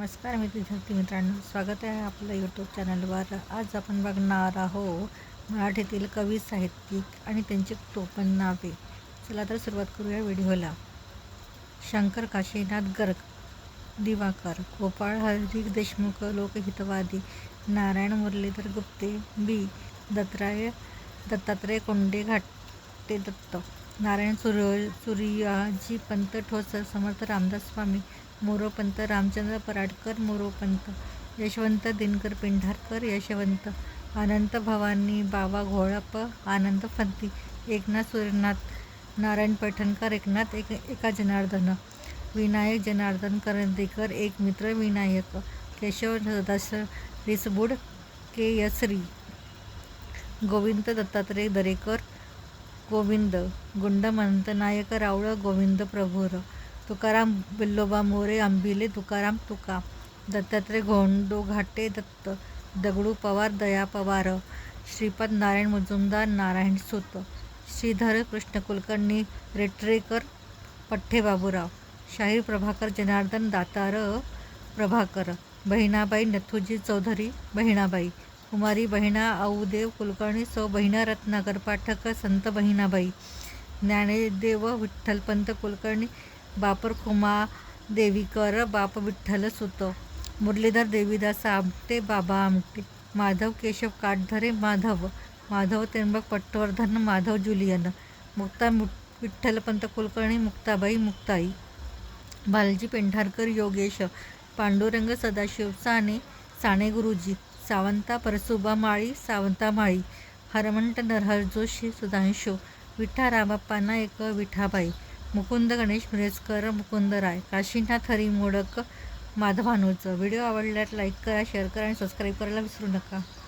नमस्कार मी विद्यार्थी मित्रांनो स्वागत आहे आपलं यूट्यूब चॅनलवर आज आपण बघणार आहोत मराठीतील कवी साहित्यिक आणि त्यांची टोपण नावे. चला तर सुरुवात करूया व्हिडिओला. शंकर काशीनाथ गर्ग दिवाकर गोपाळ हरी देशमुख लोकहितवादी नारायण मुरलीधर गुप्ते बी. दत्तात्रय दत्तात्रय कोंडे घाटे दत्त नारायण सूर्य सूर्याजी पंत ठोसर समर्थ रामदास स्वामी मोरोपंत रामचंद्र पराडकर मोरोपंत यशवंत दिनकर पेंढारकर यशवंत अनंत भवानी बाबा घोळप आनंद फंती एकनाथ सूर्यनाथ नारायण पैठणकर एकनाथ एक एका जनार्दन विनायक जनार्दन करंदीकर एक मित्र विनायक केशव दस रिसबुड केयसरी गोविंद दत्तात्रय दरेकर गोविंद गुंडमंत नायक रावळ गोविंद प्रभुर तुकाराम बिल्लोबा मोरे आंबिले तुकाराम तुका दत्तात्रय गोंडो घाटे दत्त दगडू पवार दया पवार श्रीपाद नारायण मुजुमदार नारायण सुत श्रीधर कृष्ण कुलकर्णी रेटरेकर पठ्ठे बाबूराव शाहीर प्रभाकर जनार्दन दातार प्रभाकर बहिणाबाई नथुजी चौधरी बहिणाबाई कुमारी बहिणा आऊदेव कुलकर्णी सौ बहिणा रत्नाकर पाठक संत बहिणाबाई ज्ञानेदेव विठ्ठलपंत कुलकर्णी बापर खुमा देवीकर बाप विठ्ठल सुत मुरलीधर देवीदास आमटे बाबा आमटे माधव केशव काटधरे माधव माधव त्र्यंबक पट्टवर्धन माधव जुलियन मुक्ता मु विठ्ठलपंत कुलकर्णी मुक्ताबाई मुक्ताई बालजी पेंढारकर योगेश पांडुरंग सदाशिव साने साने गुरुजी सावंता परसुबा माळी सावंता माळी हरमंत नरहर जोशी सुधांशू विठा रामाप्पा नायक विठाबाई मुकुंद गणेश मिरजकर मुकुंद राय काशीनाथ हरी मोडक माधवानूचं व्हिडिओ आवडल्यास लाईक करा शेअर करा आणि सबस्क्राईब करायला विसरू नका.